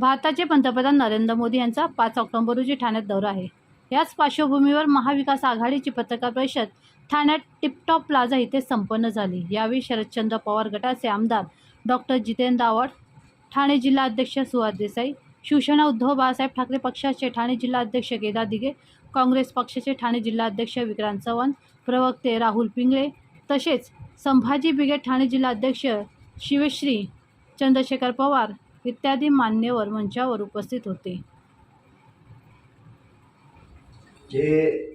भारताचे पंतप्रधान नरेंद्र मोदी यांचा पाच ऑक्टोबर रोजी ठाण्यात दौरा आहे. याच पार्श्वभूमीवर महाविकास आघाडीची पत्रकार परिषद ठाण्यात टिपटॉप प्लाझा इथे संपन्न झाली. यावेळी शरदचंद्र पवार गटाचे आमदार डॉक्टर जितेंद्र आव्हाड ठाणे जिल्हा अध्यक्ष सुहास देसाई शिवसेना उद्धव बाळासाहेब ठाकरे पक्षाचे ठाणे जिल्हा अध्यक्ष केदार दिघे काँग्रेस पक्षाचे ठाणे जिल्हा अध्यक्ष विक्रांत चव्हाण प्रवक्ते राहुल पिंगळे तसेच संभाजी ब्रिगेड ठाणे जिल्हा अध्यक्ष शिवश्री चंद्रशेखर पवार इत्यादी मान्यवर मंचावर उपस्थित होते. जे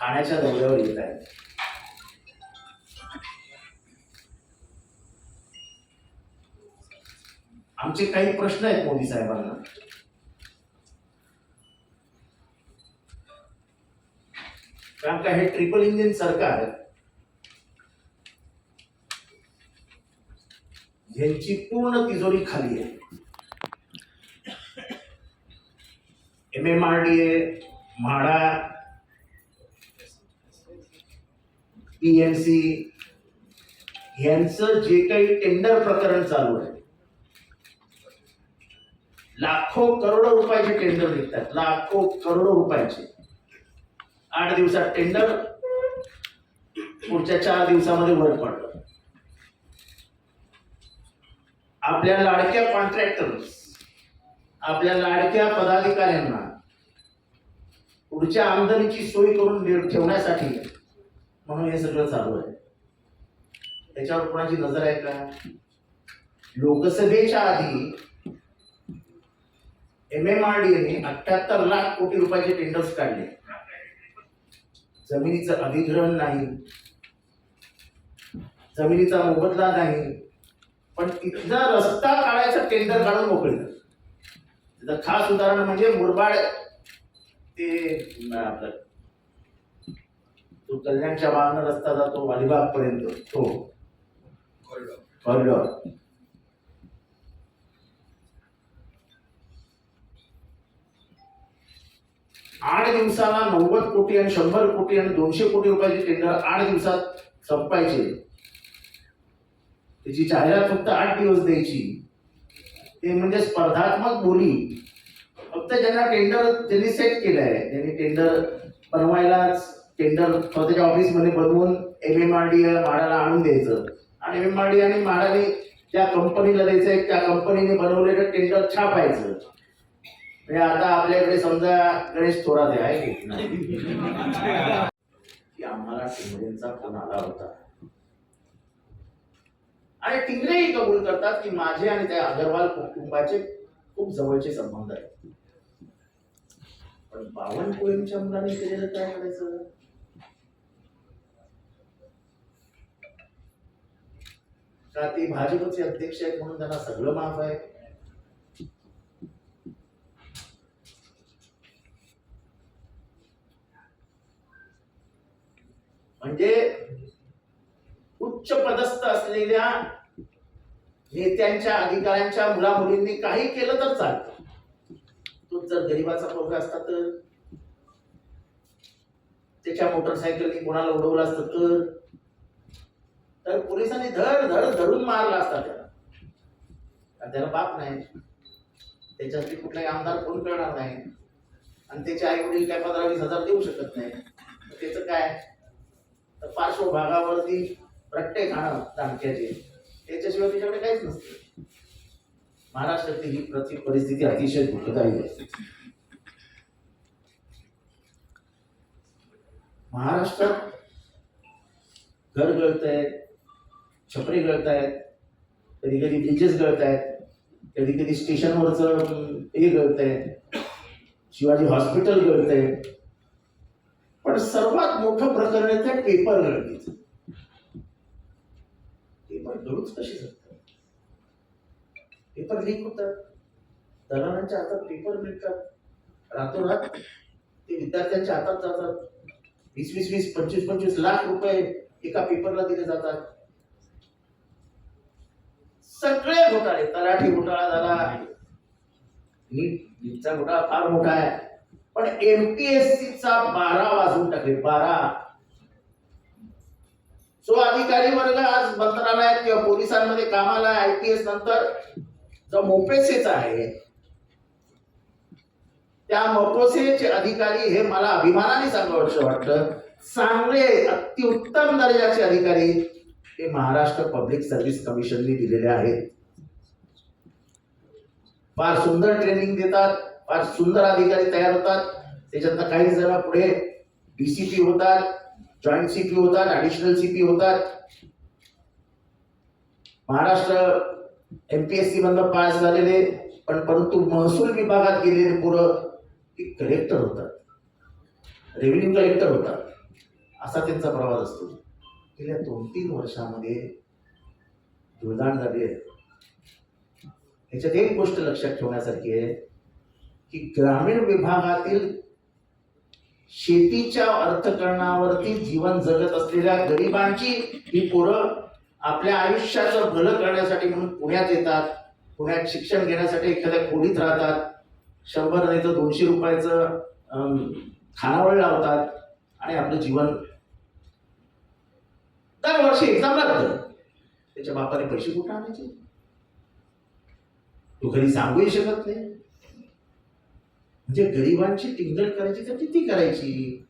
ठाण्याच्या दौऱ्यावर येत आहेत. आमचे काही प्रश्न आहेत मोदी साहेबांना. कारण का हे ट्रिपल इंजिन सरकार यांची पूर्ण तिजोरी खाली आहे. M M R D A MHADA P M C यांचं जे काही टेंडर प्रकरण चालू आहे लाखो करोडो रुपयाचे टेंडर निघतात लाखो करोडो रुपयाचे. आठ दिवसात टेंडर पुढच्या चार दिवसामध्ये वर पडलं. आपल्या लाडक्या कॉन्ट्रॅक्टर्स आपल्या लाडक्या पदाधिकाऱ्यांना पुढच्या आमदनीची सोय करून ठेवण्यासाठी म्हणून हे सगळं चालू आहे. त्याच्यावर कोणाची नजर आहे का? लोकसभेच्या आधी एम एम आर डी अठ्याहत्तर लाख कोटी रुपयाचे टेंडर्स काढले. जमिनीचं अधिग्रहण नाही. जमिनीचा मोबदला नाही. पण इथला रस्ता काढायचा टेंडर काढून मोकळे त्याचं खास उदाहरण म्हणजे मुरबाड ते आपलं तो कल्याणच्या मागणं रस्ता जातो अलिबाग पर्यंत तो हो. कॉरिडॉर. आठ दिवसाला नव्वद कोटी आणि शंभर कोटी आणि दोनशे कोटी रुपयाचे टेंडर आठ दिवसात संपायचे. त्याची जाहिरात फक्त आठ दिवस द्यायची. ते म्हणजे स्पर्धात्मक बोली. फक्त ज्यांना टेंडर ज्यांनी सेट केलंय ज्यांनी टेंडर बनवायलाच टेंडर स्वतःच्या ऑफिसमध्ये बनवून एम एम आर डी म्हाडाला आणून द्यायचं. आणि एम एम आर डी आणि म्हाडाने त्या कंपनीला द्यायचंय त्या कंपनीने बनवलेलं टेंडर छापायचं. म्हणजे आता आपल्याकडे समजा गणेश थोरात आहे की आम्हाला टिंगरेंचा फोन आला होता. आणि टिंगरेही कबूल करतात की माझे आणि त्या अगरवाल कुटुंबाचे खूप जवळचे संबंध आहेत. पण बावनकुळेंच्या मुलाने केलेलं काय म्हणायचं? का ते भाजपचे अध्यक्ष आहेत म्हणून त्यांना सगळं माफ आहे? म्हणजे उच्च पदस्थ असलेल्या नेत्यांच्या अधिकाऱ्यांच्या मुलामुलींनी काही केलं तर चालतं. तो जर गरीबाचा पोरगा असता तर त्याच्या मोटरसायकलनी कोणाला उडवलं असतं तर तर पोलिसांनी धड धड धरून मारला असता त्याला. त्याला बाप नाही. त्याच्यासाठी कुठलाही आमदार फोन करणार नाही. आणि त्याचे आई वडील काय पंधरा वीस हजार देऊ शकत नाही. तर त्याचं काय? तर पार्श्वभागावरती रट्टे खाणं दामक्याचे त्याच्याशिवाय त्याच्याकडे काहीच नसतं. महाराष्ट्रातली ही प्रति परिस्थिती अतिशय दुःखदायी आहे. महाराष्ट्रात घर गळत आहेत छपरी गळत आहेत कधी कधी ब्रिजेस गळत आहेत कधी कधी स्टेशनवरचं हे गळत आहे शिवाजी हॉस्पिटल गळत आहे पण सर्वात मोठं प्रकरण आहे त्या पेपर गळतीचं. पेपर गळूच कशी शकतात पेपर लीक होतात. दलालांच्या हातात पेपर मिळतात. रातोरात ते विद्यार्थ्यांच्या हातात जातात. वीस वीस वीस पंचवीस पंचवीस लाख रुपये एका पेपरला दिले जातात. सगळे घोटाळे. तलाठी घोटाळा झाला. नीटचा घोटाळा फार मोठा आहे. पण एमपीएससी चा बारा वाजून टाकले. बारा. सो अधिकारी वर्ग आज मंत्रालयात किंवा पोलिसांमध्ये कामाला आय पी एस नंतर जो मोपेसेचा आहे त्या मोपोसेचे अधिकारी हे मला अभिमानाने सांगावं वाटतं चांगले अतिउत्तम दर्जाचे अधिकारी हे महाराष्ट्र पब्लिक सर्व्हिस कमिशनने दिलेले आहेत. फार सुंदर ट्रेनिंग देतात फार सुंदर अधिकारी तयार होतात. त्याच्यातनं काही जण पुढे डीसीपी होतात. जॉईंट सीपी होतात ऍडिशनल सीपी होतात. महाराष्ट्र एमपीएससी मधनं पास झालेले पण परंतु महसूल विभागात गेलेले पुरं कलेक्टर होतात. रेव्हेन्यू कलेक्टर होतात. असा त्यांचा प्रवास असतो. गेल्या दोन तीन वर्षामध्ये दुर्दाण झाली आहे. ह्याच्यात एक गोष्ट लक्षात ठेवण्यासारखी आहे की ग्रामीण विभागातील शेतीच्या अर्थकरणावरती जीवन जगत असलेल्या गरिबांची ही पोरं आपल्या आयुष्याचं भलं करण्यासाठी म्हणून पुण्यात येतात. पुण्यात शिक्षण घेण्यासाठी एखाद्या खोलीत राहतात. शंभर नाही तर दोनशे रुपयाचं खानावळ लावतात आणि आपलं जीवन दरवर्षी एक्झाम लागतं. त्याच्या बापाने पैसे कुठे आणायचे? तू घरी सांगूही शकत नाही. म्हणजे गरिबांची टिंगल करायची तर किती करायची?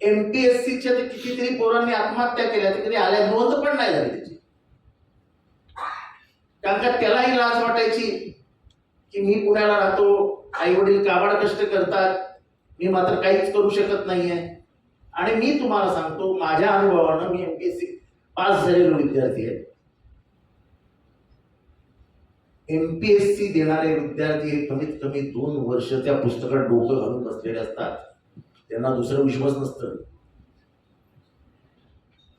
एमपीएससीच्या तर कितीतरी पोरांनी आत्महत्या केल्या तर कधी आल्या? नोंद पण नाही झाली त्याची. कारण का त्यालाही लाज वाटायची की मी पुण्याला राहतो आई वडील काबाड कष्ट करतात मी मात्र काहीच करू शकत नाहीये. आणि मी तुम्हाला सांगतो माझ्या अनुभवानं मी एमपीएससी पास झालेलो विद्यार्थी आहे. एमपीएससी देणारे विद्यार्थी हे कमीत कमी दोन वर्ष त्या पुस्तकात डोकं घालून बसलेले असतात. त्यांना दुसरं विश्वास नसतं.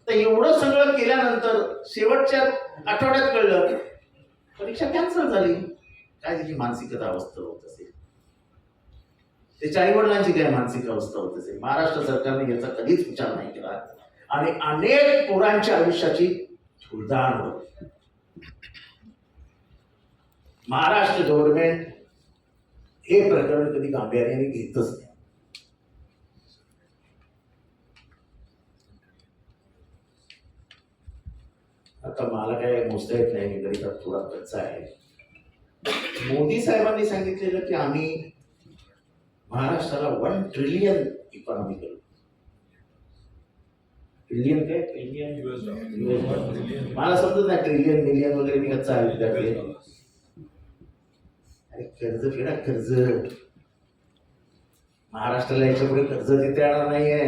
तर एवढं सगळं केल्यानंतर शेवटच्या आठवड्यात कळलं परीक्षा कॅन्सल झाली. काय त्याची मानसिकता अवस्था होत असेल त्याच्या आई वडिलांची काय मानसिक अवस्था होत असेल महाराष्ट्र सरकारने याचा कधीच विचार नाही केला. आणि अनेक पोरांच्या आयुष्याची धुळदाण होती. महाराष्ट्र गव्हर्नमेंट हे प्रकरण कधी गांभीर्याने घेतच नाही आता मला काय मोजता येत नाही गणितात थोडा कच्चा आहे मोदी साहेबांनी सांगितलेलं की आम्ही महाराष्ट्राला वन ट्रिलियन इकॉनॉमी करू। ट्रिलियन काय? ट्रिलियन मला समजत नाही ट्रिलियन मिलियन वगैरे मी कच्चा आहे विद्यार्थी आहे. अरे कर्ज फेडा कर्ज. महाराष्ट्राला याच्यापुढे कर्ज देता येणार नाहीये.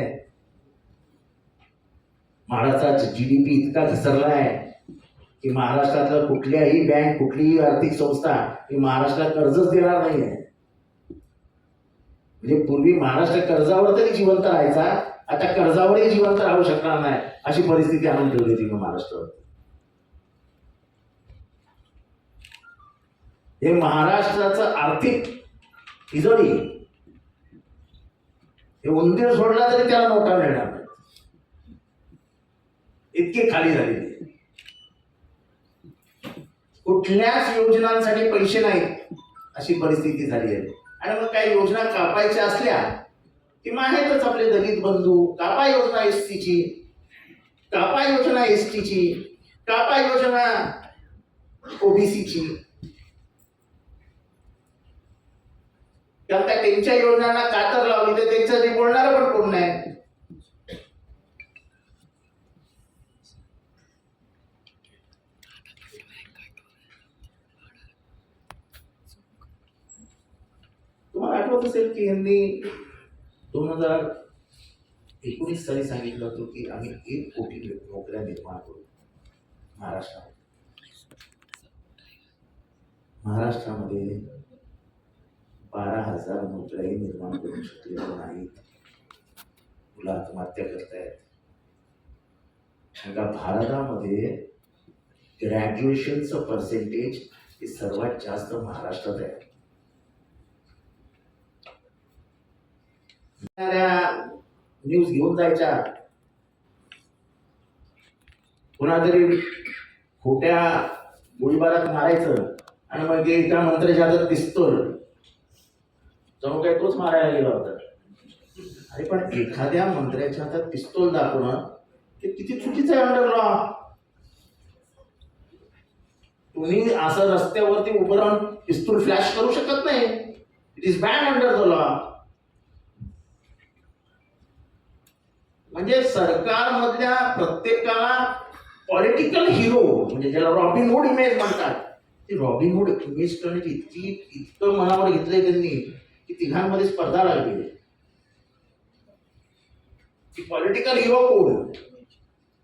महाराष्ट्राचा जीडीपी इतका घसरलाय की महाराष्ट्रातलं कुठल्याही बँक कुठलीही आर्थिक संस्था ही महाराष्ट्राला कर्जच देणार नाहीये. म्हणजे पूर्वी महाराष्ट्र कर्जावर तरी जिवंत राहायचा आता कर्जावरही जिवंत राहू शकणार नाही अशी परिस्थिती आणून ठेवली होती महाराष्ट्रावर हे महाराष्ट्राचं आर्थिक तिजोरी. हे उंदीर सोडला तरी त्याला मोठा मिळणार नाही खाली झालेली कुठल्याच योजनांसाठी पैसे नाहीत अशी परिस्थिती झाली आहे. आणि मग काही योजना कापायच्या असल्या की माहीतच आपले दलित बंधू कापा योजना एस टीची कापा योजना एस टीची कापा योजना ओबीसीची. कारण त्या त्यांच्या योजनांना कातर लावली तर त्यांच्या बोलणार पण कोण नाही? तुम्हाला आठवत असेल की यांनी दोन हजार एकोणीस साली सांगितलं होतं की आम्ही एक कोटी नोकऱ्या निर्माण करू. महाराष्ट्रामध्ये. महाराष्ट्रामध्ये बारा हजार मुद्राही निर्माण करू शकलेल्या नाहीत मुलं आत्महत्या करतायत. आता भारतामध्ये ग्रॅज्युएशनचं पर्सेंटेज हे सर्वात जास्त महाराष्ट्रात आहे. न्यूज घेऊन जायच्या. कोणातरी खोट्या गोळीबारात मारायचं. आणि मग ते मंत्र्याच्या हातात दिसतोय. जणू काय तोच मारायला गेला होता. अरे पण एखाद्या मंत्र्याच्या हातात पिस्तोल दाखवणं ते किती चुकीचं आहे अंडर लॉ तुम्ही असं रस्त्यावरती उभं राहून पिस्तूल फ्लॅश करू शकत नाही. It is ban under the law म्हणजे सरकारमधल्या प्रत्येकाला पॉलिटिकल हिरो म्हणजे ज्याला रॉबिन हुड इमेज म्हणतात ती रॉबिन हुड इमेज करण्याची इतकी इतकं मनावर घेतलंय त्यांनी. की तिघांमध्ये स्पर्धा लागली. आहे की पॉलिटिकल हिरो कोण?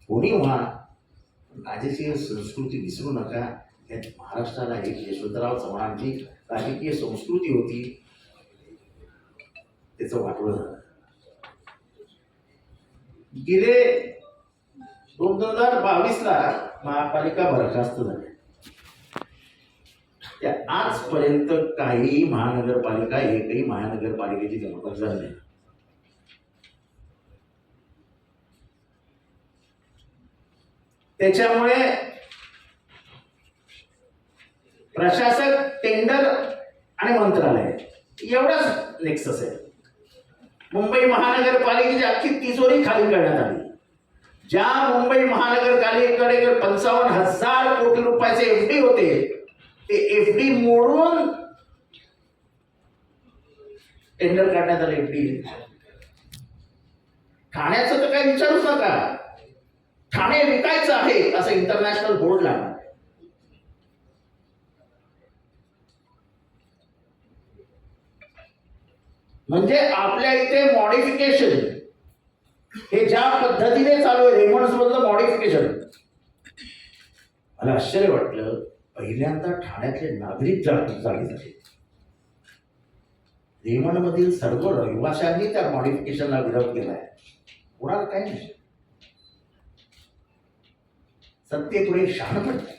कोणी व्हा राजकीय संस्कृती विसरू नका. यात महाराष्ट्राला एक यशवंतराव चव्हाणांची राजकीय संस्कृती होती. त्याचं वाटवं झालं. गेले दोन हजार बावीसला महापालिका बरखास्त झाली. त्या आजपर्यंत काही महानगरपालिका एकही महानगरपालिकेची निवडणूक झाली नाही. त्याच्यामुळे प्रशासक टेंडर आणि मंत्रालय एवढाच नेक्सस आहे मुंबई महानगरपालिकेची अख्खी तिजोरी खाली करण्यात आली. ज्या मुंबई महानगरपालिकेकडे पंचावन्न हजार कोटी रुपयाचे एफ डी होते ते एफ डी मोडून टेंडर काढण्यात आले एफ डी ठाण्याचं तर काही विचारूच नका. ठाणे विकायचं आहे असं इंटरनॅशनल बोर्ड लागणार म्हणजे आपल्या इथे मॉडिफिकेशन हे ज्या पद्धतीने चालू आहे रेमंड्स मधलं मॉडिफिकेशन मला आश्चर्य वाटलं. पहिल्यांदा ठाण्यातले नागरिक जागृत जागे झाले रेमंड सर्व रहिवाशांनी त्या मॉडिफिकेशनला विरोध केलाय. कोणाला काय नाही. सत्तेपुढे शहाणपण पडते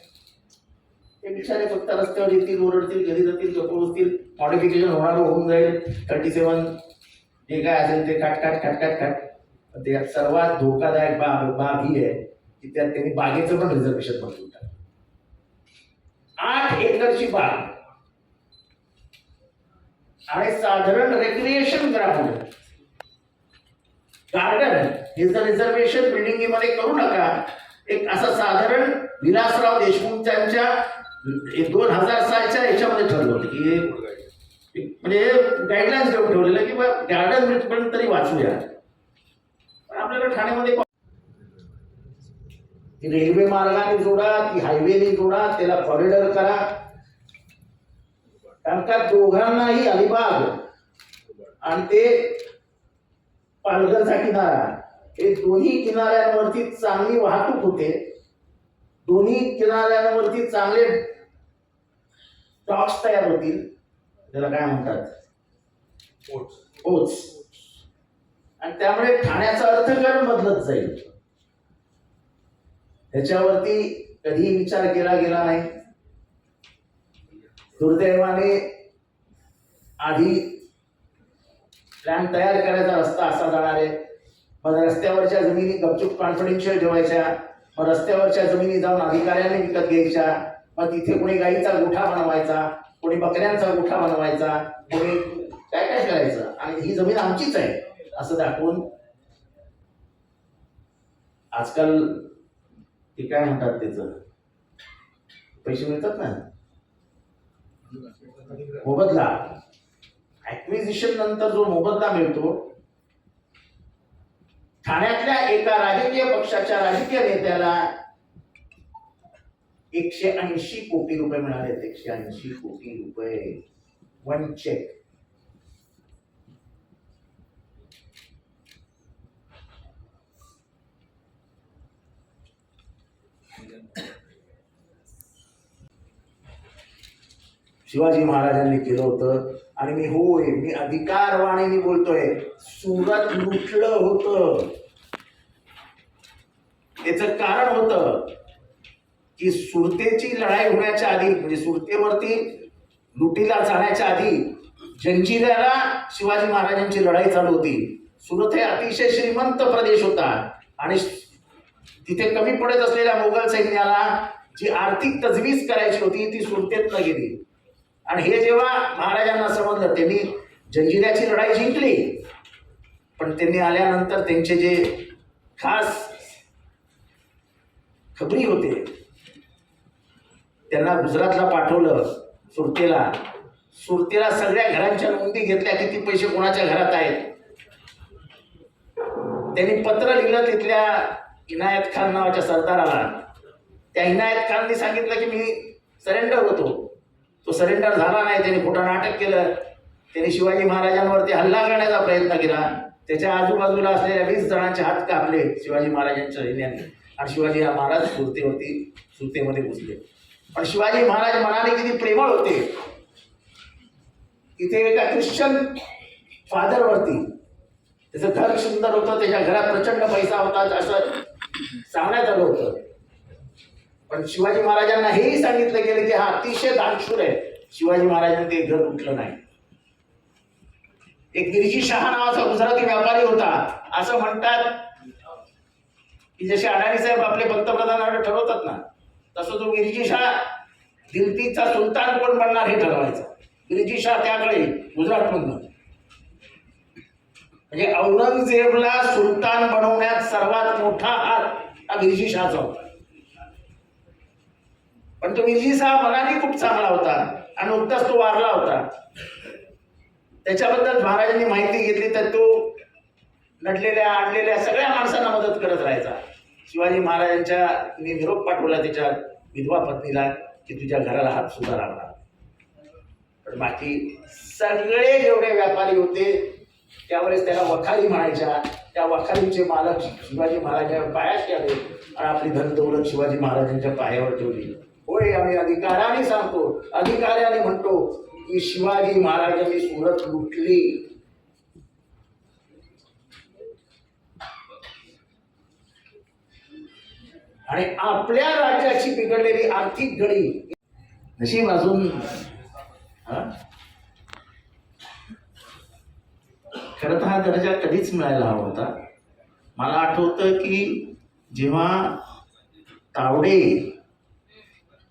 ते बिचारे फक्त रस्त्यावर येतील ओरडतील घरी जातील गप्प बसतील मॉडिफिकेशन होणार होऊन जाईल. थर्टी सेवन जे काय असेल ते काट काट खाट काट खाट पण ते सर्वात धोकादायक बाब बाब ही आहे की त्यात त्यांनी बागेचं पण रिझर्वेशन बदलून टाकलं. आठ एकरची बाग. आणि साधारण रेक्रिएशन ग्राउंड गार्डन हे जर रिझर्वेशन बिल्डिंगमध्ये करू नका एक असं साधारण विलासराव देशमुख त्यांच्या दोन हजार सालच्या याच्यामध्ये ठरलं होतं की म्हणजे गाईडलाईन्स देऊन ठेवलेलं की गार्डन पण तरी वाचूया. आपल्याला ठाण्यामध्ये ती रेल्वे मार्गाने जोडा ती हायवेने जोडा त्याला कॉरिडॉर करा. कारण का दोघांनाही अलिबाग आणि ते पालघरचा किनारा हे दोन्ही किनाऱ्यांवरती चांगली वाहतूक होते. दोन्ही किनाऱ्यांवरती चांगले डॉक्स तयार होतील. त्याला काय म्हणतात? पोच आणि त्यामुळे ठाण्याचं अर्थकारण बदलत जाईल. ह्याच्यावरती कधीही विचार केला गेला नाही. दुर्दैवाने आधी प्लॅन तयार करायचा रस्ता असा जाणार आहे. मग रस्त्यावरच्या जमिनी गपचूप कॉन्फिडेन्शियल ठेवायच्या. मग रस्त्यावरच्या जमिनी जाऊन अधिकाऱ्यांनी विकत घ्यायच्या. मग तिथे कोणी गाईचा गोठा बनवायचा कोणी बकऱ्यांचा गोठा बनवायचा कोणी काय काय करायचं? आणि ही जमीन आमचीच आहे असं दाखवून आजकाल ते काय म्हणतात त्याचं? पैसे मिळतात ना? मोबदला. ऍक्विजिशन नंतर जो मोबदला मिळतो ठाण्यातल्या एका राजकीय पक्षाच्या राजकीय नेत्याला एकशे ऐंशी कोटी रुपये मिळाले एकशे ऐंशी कोटी रुपये. वन चेक शिवाजी महाराजांनी केलं होतं. आणि मी होय मी अधिकारवाणीने बोलतोय. सुरत लुटलं होतं. त्याचं कारण होतं की सुरतेची लढाई होण्याच्या आधी म्हणजे सुरतेवरती लुटीला जाण्याच्या आधी जंजिऱ्याला शिवाजी महाराजांची लढाई चालू होती. सुरत हे अतिशय श्रीमंत प्रदेश होता. आणि तिथे कमी पडत असलेल्या मोगल सैन्याला जी आर्थिक तजवीज करायची होती ती सुरतेतनं गेली. आणि हे जेव्हा महाराजांना समजलं त्यांनी जंजिऱ्याची लढाई जिंकली. पण त्यांनी आल्यानंतर त्यांचे जे खास खबरी होते त्यांना गुजरातला पाठवलं सुरतेला. सुरतेला सगळ्या घरांच्या नोंदी घेतल्या किती पैसे कोणाच्या घरात आहेत. त्यांनी पत्र लिहिलं तिथल्या इनायत खान नावाच्या सरदाराला. त्या इनायत खानने सांगितलं की मी सरेंडर होतो. तो सरेंडर झाला नाही त्याने खोटं नाटक केलं. त्याने शिवाजी महाराजांवरती हल्ला करण्याचा प्रयत्न केला. त्याच्या आजूबाजूला असलेल्या वीस जणांचे हात कापले शिवाजी महाराजांच्या सैन्याने. आणि शिवाजी हा महाराज सुरतेवरती सुरतेमध्ये घुसले. पण शिवाजी महाराज मनाने किती प्रेमळ होते. इथे एका ख्रिश्चन फादरवरती. त्याचं घर सुंदर होतं त्याच्या घरात प्रचंड पैसा होता असं सांगण्यात आलं होतं. पण शिवाजी महाराजांना हेही सांगितलं गेलं की हा अतिशय दानशूर आहे. शिवाजी महाराजांनी ते घर उठलं नाही. एक गिरजी शहा नावाचा गुजराती व्यापारी होता. असं म्हणतात की जसे अडाणी साहेब आपले पंतप्रधानाकडे ठरवतात ना तसं तो गिरजी शाह दिल्लीचा सुलतान कोण बनणार हे ठरवायचा. गिरजी शहा त्याकडे गुजरातमधनं. म्हणजे औरंगजेबला सुलतान बनवण्यात सर्वात मोठा हात हा गिरजी शहाचा होता. पण तो गिरजी शाह खूप चांगला होता आणि नुकताच तो वारला होता. त्याच्याबद्दल महाराजांनी माहिती घेतली तर तो लढलेल्या आणलेल्या सगळ्या माणसांना मदत करत राहायचा. शिवाजी महाराजांच्या मी निरोप पाठवला त्याच्या विधवा पत्नीला की तुझ्या घराला हात सुद्धा लागला पण बाकी सगळे जेवढे व्यापारी होते त्यावेळेस त्याला वखारी म्हणायच्या. त्या वखारीचे मालक शिवाजी महाराजांच्या पायात ठेवले आणि आपली धनदौलत शिवाजी महाराजांच्या पायावर ठेवली. होय आम्ही अधिकाराने सांगतो. अधिकाऱ्याने म्हणतो की शिवाजी महाराजांनी सुरत लुटली. आणि आपल्या राज्याची बिघडलेली आर्थिक घडी. नशीब अजून हा? खरं तर हा दर्जा कधीच मिळायला हवा होता. मला आठवतं की जेव्हा तावडे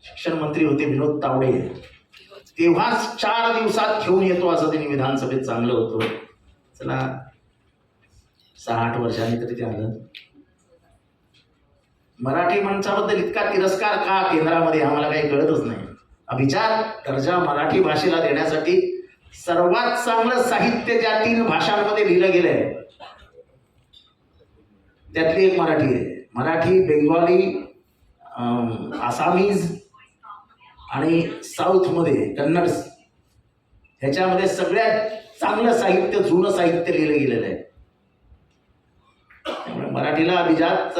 शिक्षण मंत्री होते विनोद तावडे. तेव्हाच चार दिवसात घेऊन येतो असं त्यांनी विधानसभेत चांगलं होतं. चला सहा आठ वर्षांनी तरी ते आलं. मराठी माणसाबद्दल इतका तिरस्कार का केंद्रामध्ये आम्हाला काही कळतच नाही. अभिचार दर्जा मराठी भाषेला देण्यासाठी सर्वात चांगलं साहित्य ज्या तीन भाषांमध्ये लिहिलं गेलंय त्यातली एक मराठी आहे. मराठी बेंगॉली अं, आसामीज आणि साऊथमध्ये कन्नड ह्याच्यामध्ये सगळ्यात चांगलं साहित्य जुनं साहित्य लिहिलं गेलेलं आहे. त्यामुळे मराठीला अभिजात